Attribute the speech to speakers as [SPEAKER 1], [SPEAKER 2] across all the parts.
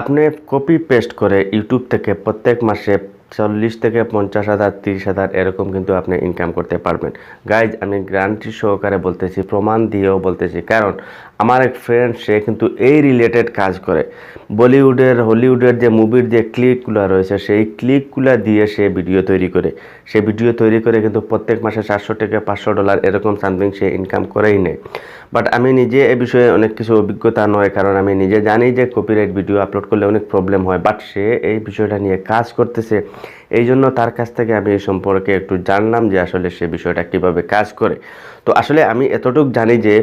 [SPEAKER 1] আপনি copy paste করে YouTube থেকে প্রত্যেক মাসে চল্লিশ থেকে পঞ্চাশ হাজার, তিরিশ হাজার এরকম কিন্তু আপনি ইনকাম করতে পারবেন। গাইজ আমি গ্যারান্টি সহকারে বলতেছি, প্রমাণ দিয়েও বলতেছি। কারণ আমার এক ফ্রেন্ড সে কিন্তু এই রিলেটেড কাজ করে। বলিউডের, হলিউডের যে মুভির যে ক্লিকগুলো রয়েছে, সেই ক্লিকগুলো দিয়ে সে ভিডিও তৈরি করে। সে ভিডিও তৈরি করে কিন্তু প্রত্যেক মাসে চারশো থেকে পাঁচশো ডলার এরকম সামথিং সে ইনকাম করেই নেয়। বাট আমি নিজে এ বিষয়ে অনেক কিছু অভিজ্ঞতা নয়, কারণ আমি নিজে জানি যে কপিরাইট ভিডিও আপলোড করলে অনেক প্রবলেম হয়। বাট সে এই বিষয়টা নিয়ে কাজ করতেছে। এই জন্য তার কাছ থেকে আমি এই সম্পর্কে একটু জানলাম যে আসলে সে বিষয়টা কীভাবে কাজ করে। তো আসলে আমি এতটুকু জানি যে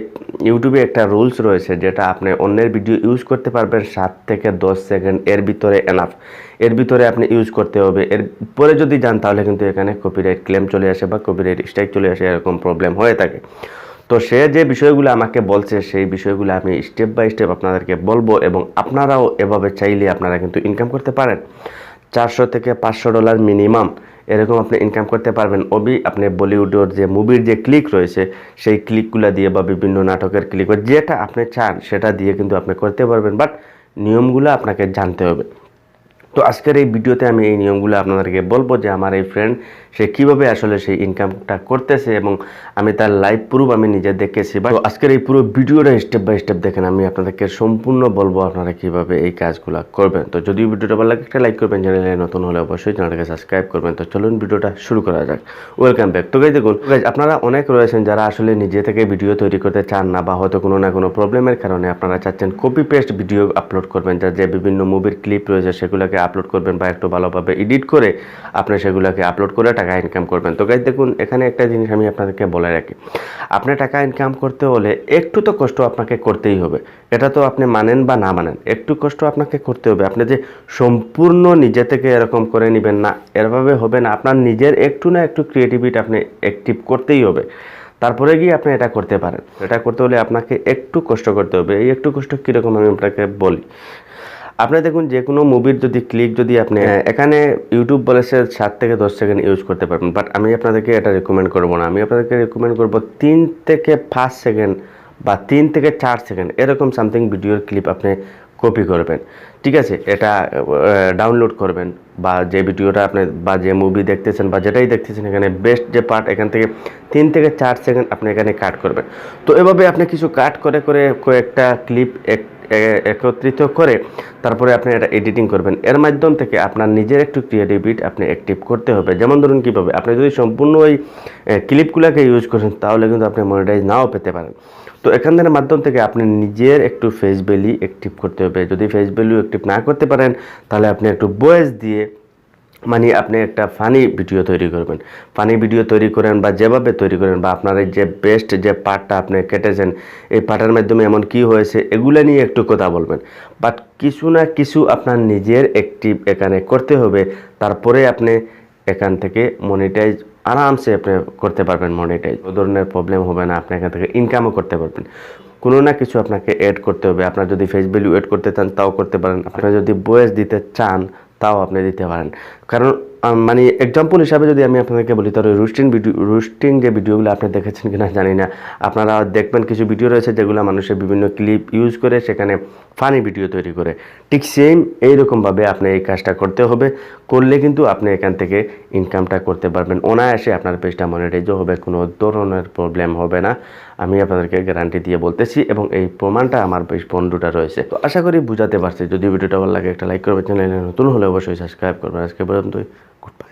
[SPEAKER 1] ইউটিউবে একটা রুলস রয়েছে যেটা আপনি অন্যের ভিডিও ইউজ করতে পারবেন সাত থেকে দশ সেকেন্ড এর ভিতরে এনাফ এর ভিতরে আপনি ইউজ করতে হবে। এর পরে যদি যান তাহলে কিন্তু এখানে কপিরাইট ক্লেম চলে আসে বা কপিরাইট স্ট্রাইক চলে আসে, এরকম প্রবলেম হয়ে থাকে। তো সে যে বিষয়গুলো আমাকে বলছে, সেই বিষয়গুলো আমি স্টেপ বাই স্টেপ আপনাদেরকে বলব এবং আপনারাও এভাবে চাইলে আপনারা কিন্তু ইনকাম করতে পারেন। চারশো থেকে পাঁচশো ডলার মিনিমাম এরকম আপনি ইনকাম করতে পারবেন। ওবি আপনি বলিউডের যে মুভির যে ক্লিক রয়েছে, সেই ক্লিকগুলো দিয়ে বা বিভিন্ন নাটকের ক্লিক যেটা আপনি চান, সেটা দিয়ে কিন্তু আপনি করতে পারবেন। বাট নিয়মগুলো আপনাকে জানতে হবে। তো আজকের এই ভিডিওতে আমি এই নিয়মগুলো আপনাদেরকে বলব যে, আমার এই ফ্রেন্ড সে কীভাবে আসলে সেই ইনকামটা করতেছে এবং আমি তার লাইভ প্রুফ আমি নিজে দেখেছি। বা আজকের এই পুরো ভিডিওটা স্টেপ বাই স্টেপ দেখেন, আমি আপনাদেরকে সম্পূর্ণ বলব আপনারা কীভাবে এই কাজগুলো করবেন। তো যদি ভিডিওটা ভালো লাগে, একটা লাইক করবেন চ্যানেলে নতুন হলে অবশ্যই চ্যানেলটাকে সাবস্ক্রাইব করবেন। তো চলুন ভিডিওটা শুরু করা যাক। ওয়েলকাম ব্যাক তো গাই দেখুন আপনারা অনেক রয়েছেন যারা আসলে নিজে থেকে ভিডিও তৈরি করতে চান না বা হয়তো কোনো না কোনো প্রবলেমের কারণে আপনারা চাচ্ছেন কপি পেস্ট ভিডিও আপলোড করবেন যা যে বিভিন্ন মুভির ক্লিপ রয়েছে সেগুলোকে আপলোড করবেন বা একটু ভালোভাবে এডিট করে আপনি সেগুলোকে আপলোড করে টাকা ইনকাম করবেন। তো গাইজ দেখুন, এখানে একটা জিনিস আমি আপনাদেরকে বলে রাখি। আপনি টাকা ইনকাম করতে হলে একটু তো কষ্ট আপনাকে করতেই হবে। এটা তো আপনি মানেন বা না মানেন, একটু কষ্ট আপনাকে করতে হবে। আপনি যে সম্পূর্ণ নিজে থেকে এরকম করে নেবেন না এরভাবে হবে না। আপনার নিজের একটু না একটু ক্রিয়েটিভিটি আপনি অ্যাক্টিভ করতেই হবে। তারপরে গিয়ে আপনি এটা করতে পারেন। এটা করতে হলে আপনাকে একটু কষ্ট করতে হবে। এই একটু কষ্ট কীরকম আমি আপনাকে বলি? আপনি দেখুন যে কোনো মুভির যদি ক্লিক যদি আপনি এখানে ইউটিউব বলেছে সাত থেকে দশ সেকেন্ড ইউজ করতে পারবেন। বাট আমি আপনাদেরকে এটা রেকমেন্ড করব না। আমি আপনাদেরকে রেকমেন্ড করব তিন থেকে পাঁচ সেকেন্ড বা তিন থেকে চার সেকেন্ড এরকম সামথিং ভিডিওর ক্লিপ আপনি কপি করবেন। ঠিক আছে? এটা ডাউনলোড করবেন বা যে ভিডিওটা আপনি বা যে মুভি দেখতেছেন বা যেটাই দেখতেছেন এখানে বেস্ট যে পার্ট এখান থেকে তিন থেকে চার সেকেন্ড আপনি এখানে কাট করবেন। তো এভাবে আপনি কিছু কাট করে করে কয়েকটা ক্লিপ এক একত্রিত করে তারপরে আপনি এটা এডিটিং করবেন। এর মাধ্যম থেকে আপনার নিজের একটু ক্রিয়েটিভিট আপনি অ্যাক্টিভ করতে হবে। যেমন ধরুন কীভাবে, আপনি যদি সম্পূর্ণ ওই ক্লিপগুলোকে ইউজ করেন, তাহলে কিন্তু আপনি মনিটাইজ নাও পেতে পারেন। তো এখানের মাধ্যম থেকে আপনি নিজের একটু ফেস ভ্যালি অ্যাক্টিভ করতে হবে। যদি ফেস ভ্যালু অ্যাক্টিভ না করতে পারেন, তাহলে আপনি একটু বয়েস দিয়ে মানে আপনি একটা ফানি ভিডিও তৈরি করবেন। ফানি ভিডিও তৈরি করেন বা যেভাবে তৈরি করেন বা আপনার এই যে বেস্ট যে পার্টটা আপনি কেটেছেন, এই পার্টের মাধ্যমে এমন কি হয়েছে, এগুলো নিয়ে একটু কথা বলবেন। বাট কিছু না কিছু আপনার নিজের অ্যাক্টিভ এখানে করতে হবে, তারপরে আপনি এখান থেকে মনিটাইজ আরামসে আপনি করতে পারবেন মনিটাইজ ও ধরনের প্রবলেম হবে না, আপনি এখান থেকে ইনকামও করতে পারবেন। কোনো না কিছু আপনাকে অ্যাড করতে হবে। আপনার যদি ফেস ভ্যালু অ্যাড করতে চান, তাও করতে পারেন। আপনারা যদি বয়েস দিতে চান তাও আপনি দিতে পারেন। কারণ মানে এক্সাম্পল হিসাবে যদি আমি আপনাদেরকে বলি, তাহলে রুস্টিং ভিডিও রুস্টিং যে ভিডিওগুলো আপনি দেখেছেন কিনা জানি না। আপনারা দেখবেন কিছু ভিডিও রয়েছে যেগুলো মানুষের বিভিন্ন ক্লিপ ইউজ করে, সেখানে ফানি ভিডিও তৈরি করে। ঠিক সেম এইরকমভাবে আপনি এই কাজটা করতে হবে। করলে কিন্তু আপনি এখান থেকে ইনকামটা করতে পারবেন। অনায়াসে আপনার পেজটা মনিটাইজও হবে, কোনো ধরনের প্রবলেম হবে না। আমি আপনাদেরকে গ্যারান্টি দিয়ে বলতেছি এবং এই প্রমাণটা আমার বেশ বন্ধুটা রয়েছে। তো আশা করি বুঝাতে পারছি। যদি ভিডিওটা ভালো লাগে একটা লাইক করবে চ্যানেলে নতুন হলে অবশ্যই সাবস্ক্রাইব করবেন। আজকে পর্যন্তই গুড বাই